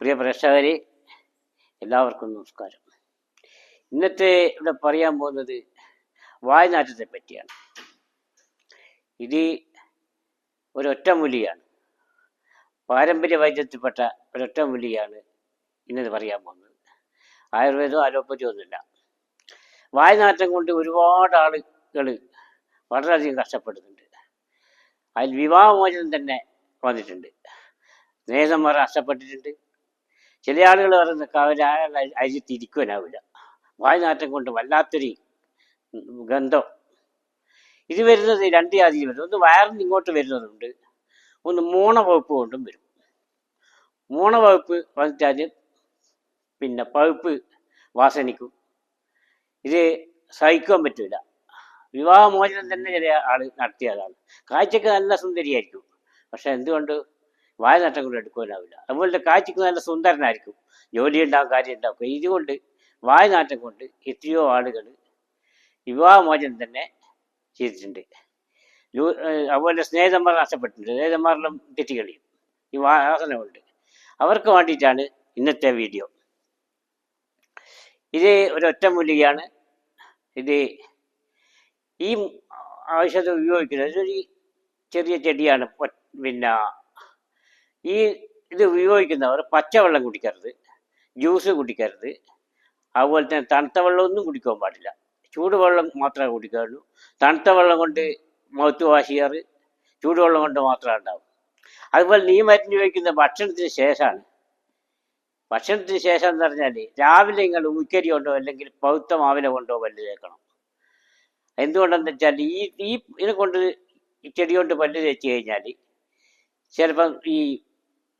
പ്രിയ പ്രേക്ഷകരെ എല്ലാവർക്കും നമസ്കാരം. ഇന്നത്തെ ഇവിടെ പറയാൻ പോകുന്നത് വായനാറ്റത്തെ പറ്റിയാണ്. ഇത് ഒരൊറ്റമൂലിയാണ് പാരമ്പര്യ വൈദ്യത്തിൽപ്പെട്ട ഒരൊറ്റമൂലിയാണ് ഇന്നത് പറയാൻ പോകുന്നത്. ആയുർവേദമോ അലോപ്പതിയോ ഒന്നുമില്ല. വായനാറ്റം കൊണ്ട് ഒരുപാട് ആളുകൾ വളരെയധികം കഷ്ടപ്പെടുന്നുണ്ട്. അതിൽ വിവാഹമോചനം തന്നെ വന്നിട്ടുണ്ട്. നേതന്മാർ നഷ്ടപ്പെട്ടിട്ടുണ്ട് ചില ആളുകൾ പറയുന്ന അവർ ഇരിക്കുവാനാവില്ല. വായനാറ്റം കൊണ്ട് വല്ലാത്തൊരു ഗന്ധം. ഇത് വരുന്നത് രണ്ട് ജാതിയിൽ വരും ഒന്ന് വയറിന് ഇങ്ങോട്ട് വരുന്നതുണ്ട്. ഒന്ന് മൂണ വകുപ്പ് കൊണ്ടും വരും. മൂണ വകുപ്പ് വന്നിട്ടാൽ പിന്നെ പഴുപ്പ് വാസനിക്കും. ഇത് സഹിക്കാൻ പറ്റില്ല വിവാഹമോചനം തന്നെ ചില ആൾ നടത്തിയതാണ് കാഴ്ചക്ക് നല്ല സുന്ദരിയായിരിക്കും. പക്ഷെ എന്തുകൊണ്ട് വായനട്ടം കൊണ്ട് എടുക്കാനാവില്ല അതുപോലെ കാഴ്ചക്ക് നല്ല സുന്ദരനായിരിക്കും. ജോലി ഉണ്ടാവും കാര്യം ഉണ്ടാവും ഇതുകൊണ്ട് വായനാട്ടം കൊണ്ട് എത്രയോ ആളുകൾ വിവാഹമോചനം തന്നെ ചെയ്തിട്ടുണ്ട്. അതുപോലെ സ്നേഹിതന്മാർ നഷ്ടപ്പെട്ടിട്ടുണ്ട്. സ്നേഹിതന്മാരെല്ലാം തെറ്റുകളിയും ഈ വാസന കൊണ്ട് അവർക്ക് വേണ്ടിയിട്ടാണ് ഇന്നത്തെ വീഡിയോ. ഇത് ഒരൊറ്റ മൂലികയാണ്. ഇത് ഈ ഔഷധം ഉപയോഗിക്കുന്നത്. ഇതൊരു ചെറിയ ചെടിയാണ്. പിന്നെ ഈ ഇത് ഉപയോഗിക്കുന്നവർ പച്ചവെള്ളം കുടിക്കരുത് ജ്യൂസ് കുടിക്കരുത്. അതുപോലെ തന്നെ തണുത്ത വെള്ളമൊന്നും കുടിക്കാൻ പാടില്ല. ചൂടുവെള്ളം മാത്രമേ കുടിക്കാറുള്ളൂ. തണുത്ത വെള്ളം കൊണ്ട് മൗത്ത് വാഷ് ചെയ്യാറ് ചൂടുവെള്ളം കൊണ്ട് മാത്രമേ ഉണ്ടാവും. അതുപോലെ നീ മരുന്ന് ഉപയോഗിക്കുന്ന ഭക്ഷണത്തിന് ശേഷമാണ്. ഭക്ഷണത്തിന് ശേഷം എന്ന് പറഞ്ഞാൽ രാവിലെ നിങ്ങൾ ഉക്കരി കൊണ്ടോ അല്ലെങ്കിൽ പൗത്ത മാവില കൊണ്ടോ പല്ല് തേക്കണം. എന്തുകൊണ്ടെന്ന് വെച്ചാൽ ഈ ഈ ഇതിനെ കൊണ്ട് ചെടി കൊണ്ട് പല്ല് തേച്ച് കഴിഞ്ഞാൽ ചിലപ്പം ഈ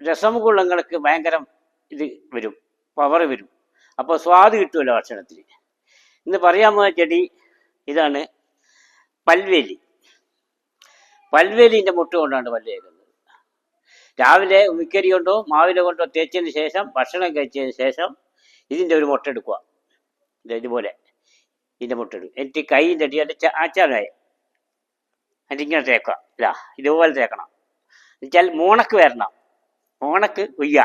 രസമുകുളങ്ങൾക്ക് ഭയങ്കരം ഇത് വരും പവർ വരും. അപ്പോൾ സ്വാദ് കിട്ടുമല്ലോ ഭക്ഷണത്തിൽ ഇന്ന് പറയാൻ പോകുന്ന ചെടി ഇതാണ് പൽവേലി. പൽവേലിന്റെ മുട്ട കൊണ്ടാണ് പല്ല് തേക്കുന്നത്. രാവിലെ ഉമിക്കരി കൊണ്ടോ മാവില കൊണ്ടോ തേച്ചതിന് ശേഷം ഭക്ഷണം കഴിച്ചതിന് ശേഷം ഇതിന്റെ ഒരു മുട്ട എടുക്കുക ഇത് ഇതുപോലെ ഇതിന്റെ മുട്ട എടുക്കും എന്നിട്ട് കൈയിന്റെ അടി അതിന്റെ ആച്ചാറായി അതിങ്ങനെ തേക്കുക. ഇല്ല ഇതുപോലെ തേക്കണം. എന്നുവെച്ചാൽ മൂണക്ക് വരണം. മൂണക്ക് ഒയ്യ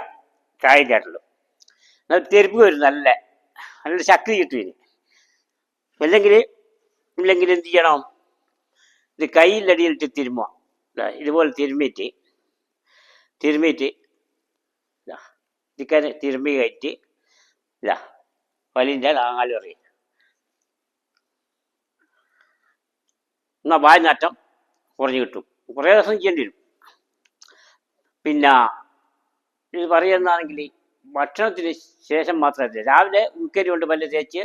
കായിന്റെ ആയിട്ടുള്ളൂ എന്നാൽ തെരുപ്പ് വരും നല്ല നല്ല ശക്തി കിട്ടും ഇനി. അല്ലെങ്കിൽ ഇല്ലെങ്കിൽ എന്ത് ചെയ്യണം? ഇത് കയ്യിലടിയിലിട്ട് തിരുമ്മുക ഇതുപോലെ തിരുമ്മിയിട്ട് തിരുമ്മിയിട്ട് ഇതാ ഇതിക്കനെ തിരുമ്പി കയറ്റി ഇതാ വലിന്റെ നാല് പറയും എന്നാൽ വായനാറ്റം കുറഞ്ഞു കിട്ടും. കുറേ ദിവസം ചെയ്യേണ്ടി വരും. പിന്നെ ഇത് പറയുന്നതാണെങ്കിൽ ഭക്ഷണത്തിന് ശേഷം മാത്രമല്ല. രാവിലെ ഉക്കരി കൊണ്ട് പല്ല് തേച്ച്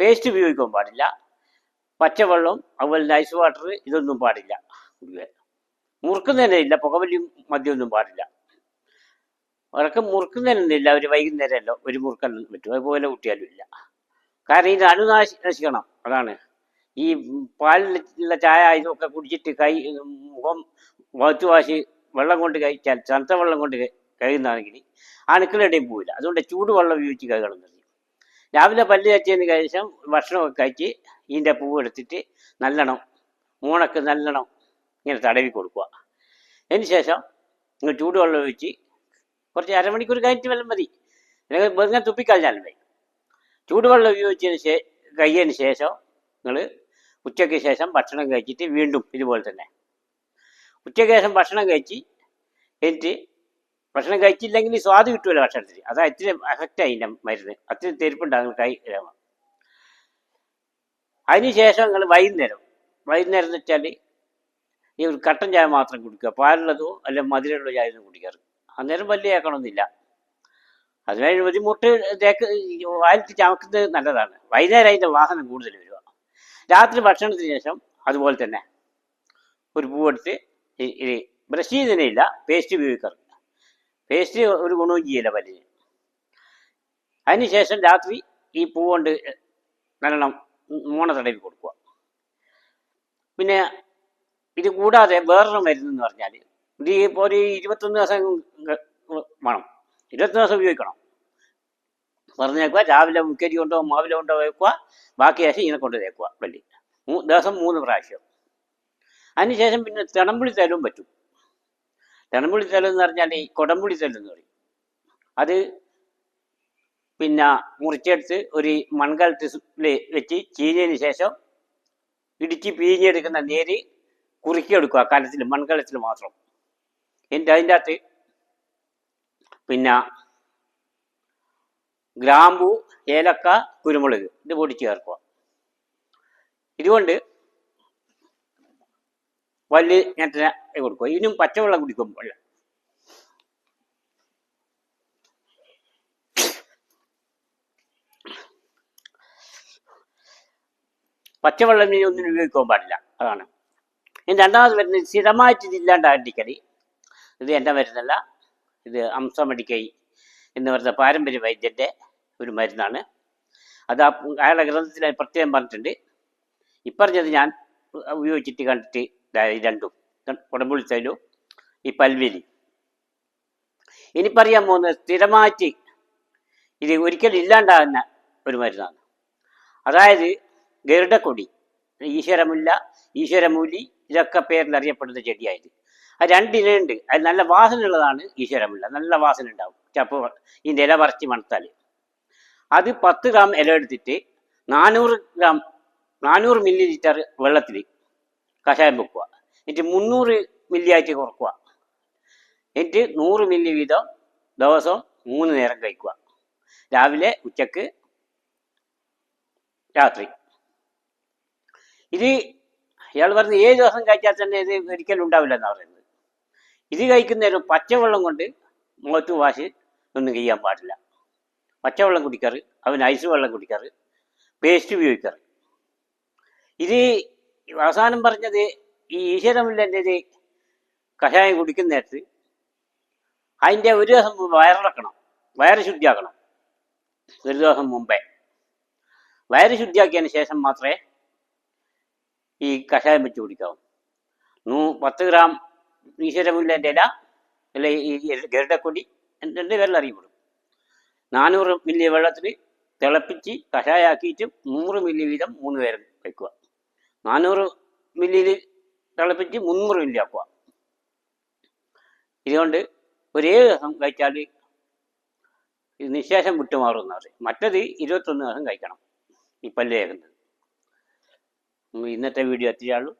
പേസ്റ്റ് ഉപയോഗിക്കാൻ പാടില്ല. പച്ചവെള്ളം അതുപോലെ ഐസ് വാട്ടർ ഇതൊന്നും പാടില്ല. മുറുക്കുന്നതന്നെ ഇല്ല പുകവലിയും മദ്യമൊന്നും പാടില്ല. അവർക്ക് മുറുക്കുന്നതിനൊന്നുമില്ല ഒരു വൈകുന്നേരമല്ലോ ഒരു മുറുക്കാൻ പറ്റും. അതുപോലെ കുട്ടിയാലും ഇല്ല. കാരണം ഇത് അണുനാശി നശിക്കണം അതാണ്. ഈ പാലിലുള്ള ചായ ഇതൊക്കെ കുടിച്ചിട്ട് കൈ മുഖം വാച്ചു വാശി വെള്ളം കൊണ്ട് കഴിച്ചാൽ ചന്ത വെള്ളം കൊണ്ട് കഴുകുന്നതാണെങ്കിൽ അണുക്കളുടെയും പോവില്ല. അതുകൊണ്ട് ചൂടുവെള്ളം ഉപയോഗിച്ച് കഴുകണം. എന്ന് രാവിലെ പല്ല് തേച്ചതിന് ശേഷം ഭക്ഷണമൊക്കെ കഴിച്ച് ഇതിന്റെ പൂവ് എടുത്തിട്ട് നല്ലണം മൂണക്ക് നല്ലണം ഇങ്ങനെ തടവി കൊടുക്കുക. അതിന് ശേഷം നിങ്ങൾ ചൂടുവെള്ളം ഒഴിച്ച് കുറച്ച് അരമണിക്കൂർ കഴിഞ്ഞിട്ട് വല്ലതും മതി. അല്ലെങ്കിൽ വെറുതെ തുപ്പിക്കളഞ്ഞാലും മതി. ചൂടുവെള്ളം ഉപയോഗിച്ചതിന് ശേ കഴിയതിന് ശേഷം നിങ്ങൾ ഉച്ചയ്ക്ക് ശേഷം ഭക്ഷണം കഴിച്ചിട്ട് വീണ്ടും ഇതുപോലെ തന്നെ. ഉച്ചയ്ക്ക് ശേഷം ഭക്ഷണം കഴിച്ച് എന്നിട്ട് ഭക്ഷണം കഴിച്ചില്ലെങ്കിൽ സ്വാദ് കിട്ടുമല്ലോ ഭക്ഷണത്തിന്. അത് ഇത്തിരി എഫക്റ്റ് അതിന്റെ മരുന്ന്. അത്രയും തെരുപ്പുണ്ടാകും കൈ ഇതാവാം. അതിനുശേഷം നിങ്ങൾ വൈകുന്നേരം വൈകുന്നേരം എന്ന് വെച്ചാൽ ഈ ഒരു കട്ടൻ ചായ മാത്രം കുടിക്കുക. പാലുള്ളതോ അല്ല മധുരമുള്ള ചായ ഒന്നും കുടിക്കാറ്. അന്നേരം വലിയ ആക്കണമെന്നില്ല അതിനായി ഒരു മുട്ട തേക്ക് വായിൽ ചമക്കുന്നത് നല്ലതാണ്. വൈകുന്നേരം അതിന്റെ വാഹനം കൂടുതൽ വരിക. രാത്രി ഭക്ഷണത്തിന് ശേഷം അതുപോലെ തന്നെ ഒരു പൂവെടുത്ത് ബ്രഷ് ചെയ്യുന്നതിനില്ല പേസ്റ്റ് ഉപയോഗിക്കാറ്. പേസ്റ്റ് ഒരു ഗുണവും ചെയ്യില്ല പല്ലിന്. അതിനുശേഷം രാത്രി ഈ പൂ കൊണ്ട് നല്ലോണം മൂണ തടവി കൊടുക്കുക. പിന്നെ ഇത് കൂടാതെ വേറൊരു മരുന്ന് പറഞ്ഞാൽ ഇത് ഇപ്പോൾ ഒരു ഇരുപത്തൊന്ന് ദിവസം വേണം. ഇരുപത്തൊന്ന് ദിവസം ഉപയോഗിക്കണം. പറഞ്ഞേക്കുക രാവിലെ മുക്കരി കൊണ്ടോ മാവില കൊണ്ടോ വെക്കുക ബാക്കി ശേഷം ഇങ്ങനെ കൊണ്ട് തേക്കുക മൂ- ദിവസം മൂന്ന് പ്രാവശ്യം. അതിനുശേഷം പിന്നെ തിണമ്പിളി തേലും പറ്റും. തിണമ്പുളി തേലും എന്ന് പറഞ്ഞാൽ ഈ കൊടമ്പുളി തേലും എന്ന് പറയും. അത് പിന്നെ മുറിച്ചെടുത്ത് ഒരു മൺകലത്തിൽ വെച്ച് ചീഞ്ഞതിന് ശേഷം ഇടിച്ച് പിഴിഞ്ഞെടുക്കുന്ന നേര് കുറുക്കിയെടുക്കുക കലത്തിൽ മൺകലത്തിൽ മാത്രം. എന്നിട്ട് അതിന്റെ അകത്ത് പിന്നെ ഗ്രാമ്പു ഏലക്ക കുരുമുളക് ഇത് പൊടിച്ച് ചേർക്കുക. ഇതുകൊണ്ട് വലിയ ഞാൻ കൊടുക്കുക ഇനിയും പച്ചവെള്ളം കുടിക്കും. വെള്ളം പച്ചവെള്ളം ഇനി ഒന്നിനും ഉപയോഗിക്കാൻ പാടില്ല. അതാണ്. ഇനി രണ്ടാമത് വരുന്നത് സ്ഥിരമായിട്ട് ഇതില്ലാണ്ടാണ്ടിക്കടി ഇത് എന്റെ മരുന്നല്ല. ഇത് അംസമടിക്കൈ എന്ന് പറയുന്ന പാരമ്പര്യ വൈദ്യന്റെ ഒരു മരുന്നാണ്. അത് അയാളുടെ ഗ്രന്ഥത്തിൽ പ്രത്യേകം പറഞ്ഞിട്ടുണ്ട്. ഇപ്പറഞ്ഞത് ഞാൻ ഉപയോഗിച്ചിട്ട് കണ്ടിട്ട് രണ്ടും. കുടമ്പുളി ഈ പൽവിരി. ഇനി പറയാൻ പോകുന്നത് സ്ഥിരമായിട്ട് ഇത് ഒരിക്കലും ഇല്ലാണ്ടാകുന്ന ഒരു മരുന്നാണ്. അതായത് ഗരുഡക്കൊടി ഈശ്വരമുല്ല ഈശ്വരമൂലി ഇതൊക്കെ പേരിൽ അറിയപ്പെടുന്ന ചെടിയായത്. അത് രണ്ടിനുണ്ട് അത് നല്ല വാസനയുള്ളതാണ് ഈശ്വരമുല്ല. നല്ല വാസന ഉണ്ടാവും ചപ്പ് ഇതിന്റെ ഇല പറിച്ച് മണത്താൽ അത് പത്ത് ഗ്രാം ഇല എടുത്തിട്ട് നാനൂറ് ഗ്രാം നാനൂറ് മില്ലി ലിറ്റർ വെള്ളത്തിൽ കഷായം വെക്കുക. എന്നിട്ട് മുന്നൂറ് മില്ലി ആയിട്ട് കുറക്കുക. എന്നിട്ട് നൂറ് മില്ലി വീതം ദിവസം മൂന്ന് നേരം കഴിക്കുക. രാവിലെ ഉച്ചയ്ക്ക് രാത്രി. ഇത് ഇയാൾ പറഞ്ഞ ഏഴ് ദിവസം കഴിച്ചാൽ തന്നെ ഇത് ഒരിക്കലും ഉണ്ടാവില്ല എന്നാണ് പറയുന്നത്. ഇത് കഴിക്കുന്നേരം പച്ചവെള്ളം കൊണ്ട് മുഖത്ത് വാശി ഒന്നും ചെയ്യാൻ പാടില്ല. പച്ചവെള്ളം കുടിക്കാറ് അവൻ ഐസ് വെള്ളം കുടിക്കാറ് പേസ്റ്റ് ഉപയോഗിക്കാറ്. ഇത് അവസാനം പറഞ്ഞത് ഈ ഈശ്വരമില്ലന്റെ കഷായം കുടിക്കുന്ന നേരത്ത് അതിന്റെ ഒരു ദിവസം വയറിളക്കണം വയറ് ശുദ്ധിയാക്കണം ഒരു ദിവസം മുമ്പേ. വയറ് ശുദ്ധിയാക്കിയതിന് ശേഷം മാത്രമേ ഈ കഷായം വെച്ച് കുടിക്കാവൂ. നൂ പത്ത് ഗ്രാം ഈശ്വരമുല്ലന്റെ ഇല അല്ല ഈ ഗരുടക്കൊടി രണ്ട് പേരിൽ അറിയപ്പെടും. നാനൂറ് മില്ലി വെള്ളത്തിൽ തിളപ്പിച്ച് കഷായാക്കിയിട്ട് നൂറ് മില്ലി വീതം മൂന്ന് പേരും വയ്ക്കുക നാനൂറ് മില്ലിയിൽ തിളപ്പിച്ച് മുന്നൂറ് മില്ലി ആക്കുക ഇതുകൊണ്ട് ഒരേ ദിവസം കഴിച്ചാൽ നിശേഷം വിട്ടുമാറുമെന്ന് പറയും. മറ്റത് ഇരുപത്തൊന്ന് ദിവസം കഴിക്കണം. പല്ല് കേൾക്കുന്നത് ഇന്നത്തെ വീഡിയോ എത്തിയാളും